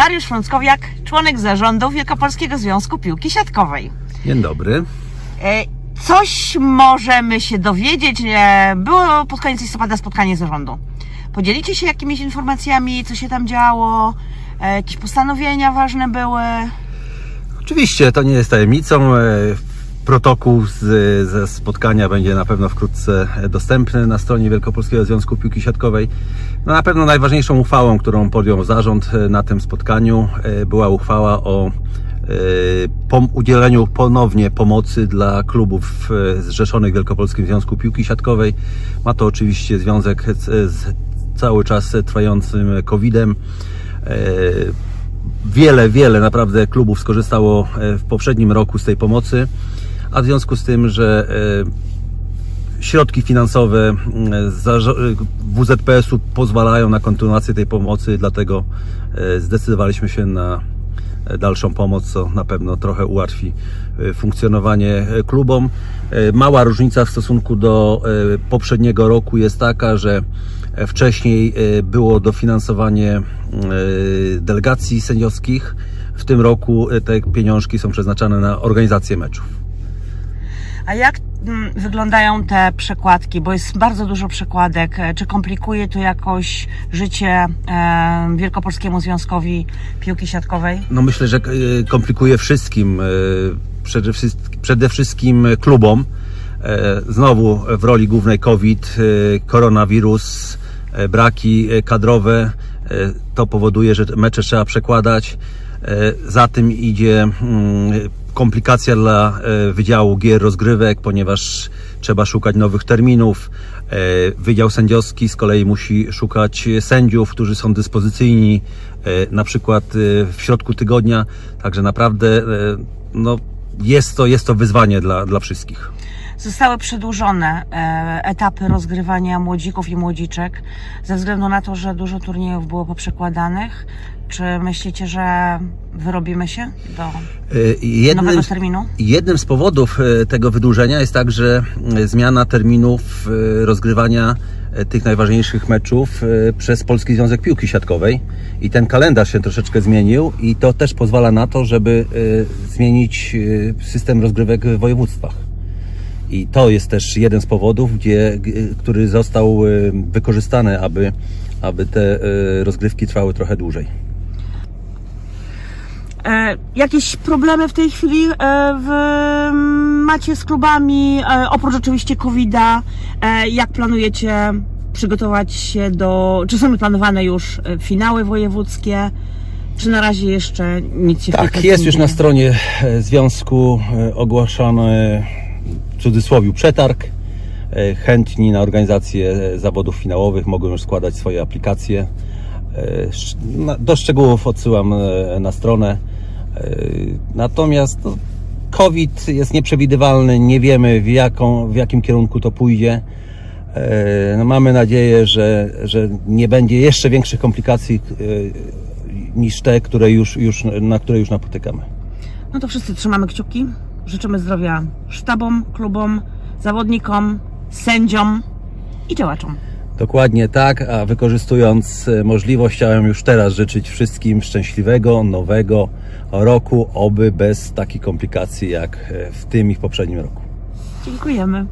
Mariusz Frąckowiak, członek zarządu Wielkopolskiego Związku Piłki Siatkowej. Dzień dobry. E, Coś możemy się dowiedzieć. e, Było pod koniec listopada spotkanie zarządu. Podzielicie się jakimiś informacjami, co się tam działo? E, Jakieś postanowienia ważne były? Oczywiście to nie jest tajemnicą. Protokół z, ze spotkania będzie na pewno wkrótce dostępny na stronie Wielkopolskiego Związku Piłki Siatkowej. No na pewno najważniejszą uchwałą, którą podjął zarząd e, na tym spotkaniu, e, była uchwała o e, udzieleniu ponownie pomocy dla klubów zrzeszonych w Wielkopolskim Związku Piłki Siatkowej. Ma to oczywiście związek z, z cały czas trwającym COVID-em. Wiele, wiele naprawdę klubów skorzystało w poprzednim roku z tej pomocy, a w związku z tym, że e, środki finansowe z zarzo- WZPS-u pozwalają na kontynuację tej pomocy, dlatego e, zdecydowaliśmy się na e, dalszą pomoc, co na pewno trochę ułatwi e, funkcjonowanie e, klubom. E, Mała różnica w stosunku do e, poprzedniego roku jest taka, że e, wcześniej e, było dofinansowanie e, delegacji sędziowskich. W tym roku e, te pieniążki są przeznaczane na organizację meczów. A jak mm, wyglądają te przekładki? Bo jest bardzo dużo przekładek. E, Czy komplikuje to jakoś życie e, Wielkopolskiemu Związkowi Piłki Siatkowej? No myślę, że e, komplikuje wszystkim, przede wszystkim, klubom. Znowu w roli głównej COVID, koronawirus, braki kadrowe. To powoduje, że mecze trzeba przekładać. Za tym idzie mm, komplikacja dla e, Wydziału Gier Rozgrywek, ponieważ trzeba szukać nowych terminów. E, Wydział Sędziowski z kolei musi szukać sędziów, którzy są dyspozycyjni, e, na przykład w środku tygodnia. Także naprawdę no, jest, to, jest to wyzwanie dla, dla wszystkich. Zostały przedłużone e, etapy rozgrywania młodzików i młodziczek ze względu na to, że dużo turniejów było poprzekładanych. Czy myślicie, że wyrobimy się do E, Jednym, nowego terminu? Jednym z powodów e, tego wydłużenia jest także zmiana terminów rozgrywania tych najważniejszych meczów przez Polski Związek Piłki Siatkowej i ten kalendarz się troszeczkę zmienił i to też pozwala na to, żeby zmienić system rozgrywek w województwach. I to jest też jeden z powodów, gdzie, który został e, wykorzystany, aby, aby te e, rozgrywki trwały trochę dłużej. E, jakieś problemy w tej chwili e, w, macie z klubami, e, oprócz oczywiście COVID-a? E, jak planujecie przygotować się do. Czy są planowane już finały wojewódzkie? Czy na razie jeszcze nic się Tak, jest już na stronie związku ogłaszany w cudzysłowie przetarg. E, Chętni na organizację e, zawodów finałowych mogą już składać swoje aplikacje. E, Do szczegółów odsyłam na stronę. Natomiast no, COVID jest nieprzewidywalny, nie wiemy w, jaką, w jakim kierunku to pójdzie. No, mamy nadzieję, że, że nie będzie jeszcze większych komplikacji niż te, które już, już, na które już napotykamy. No to wszyscy trzymamy kciuki. Życzymy zdrowia sztabom, klubom, zawodnikom, sędziom i działaczom. Dokładnie tak, a wykorzystując e, możliwość, chciałem już teraz życzyć wszystkim szczęśliwego, nowego roku, oby bez takich komplikacji jak e, w tym i w poprzednim roku. Dziękujemy.